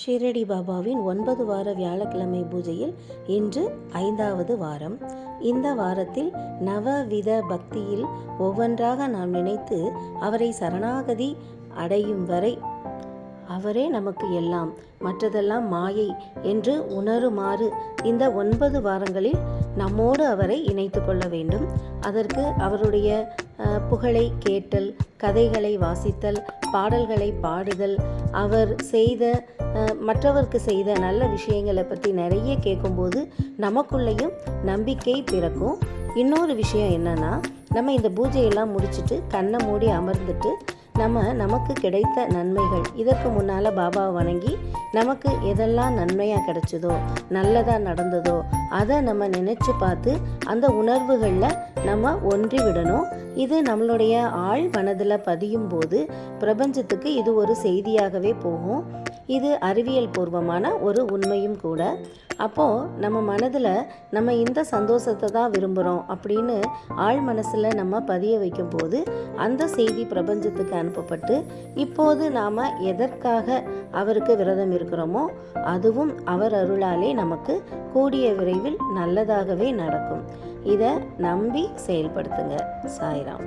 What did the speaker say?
ஷிரடி பாபாவின் ஒன்பது வார வியாழக்கிழமை பூஜையில் இன்று ஐந்தாவது வாரம். இந்த வாரத்தில் நவவித பக்தியில் ஒவ்வொன்றாக நாம் நினைத்து அவரை சரணாகதி அடையும் வரை அவரே நமக்கு எல்லாம் மற்றதெல்லாம் மாயை என்று உணருமாறு இந்த ஒன்பது வாரங்களில் நம்மோடு அவரை இணைத்து கொள்ள வேண்டும். அதற்கு அவருடைய புகழை கேட்டல் கதைகளை வாசித்தல் பாடல்களை பாடுதல். அவர் செய்த மற்றவருக்கு செய்த நல்ல விஷயங்களை பற்றி நிறைய கேட்கும்போது நமக்குள்ளேயும் நம்பிக்கை பிறக்கும். இன்னொரு விஷயம் என்னன்னா நம்ம இந்த பூஜையெல்லாம் முடிச்சுட்டு கண்ணை மூடி அமர்ந்துட்டு நம்ம நமக்கு கிடைத்த நன்மைகள் இதற்கு முன்னால் பாபாவை வணங்கி நமக்கு எதெல்லாம் நன்மையாக கிடைச்சதோ நல்லதாக நடந்ததோ அதை நம்ம நினச்சி பார்த்து அந்த உணர்வுகளில் நம்ம ஒன்றி விடணும். இது நம்மளுடைய ஆழ் மனதில் பதியும் போது பிரபஞ்சத்துக்கு இது ஒரு செய்தியாகவே போகும். இது அறிவியல் பூர்வமான ஒரு உண்மையும் கூட. அப்போது நம்ம மனதில் நம்ம இந்த சந்தோஷத்தை தான் விரும்புகிறோம் அப்படின்னு ஆழ் மனசில் நம்ம பதிய வைக்கும் போது அந்த செய்தி பிரபஞ்சத்துக்கு அனுப்பப்பட்டு இப்போது நாம் எதற்காக அவருக்கு விரதம் இருக்கிறோமோ அதுவும் அவர் அருளாலே நமக்கு கூடிய விரைவில் நல்லதாகவே நடக்கும். இதை நம்பி செயல்படுத்துங்க சாய்ராம்.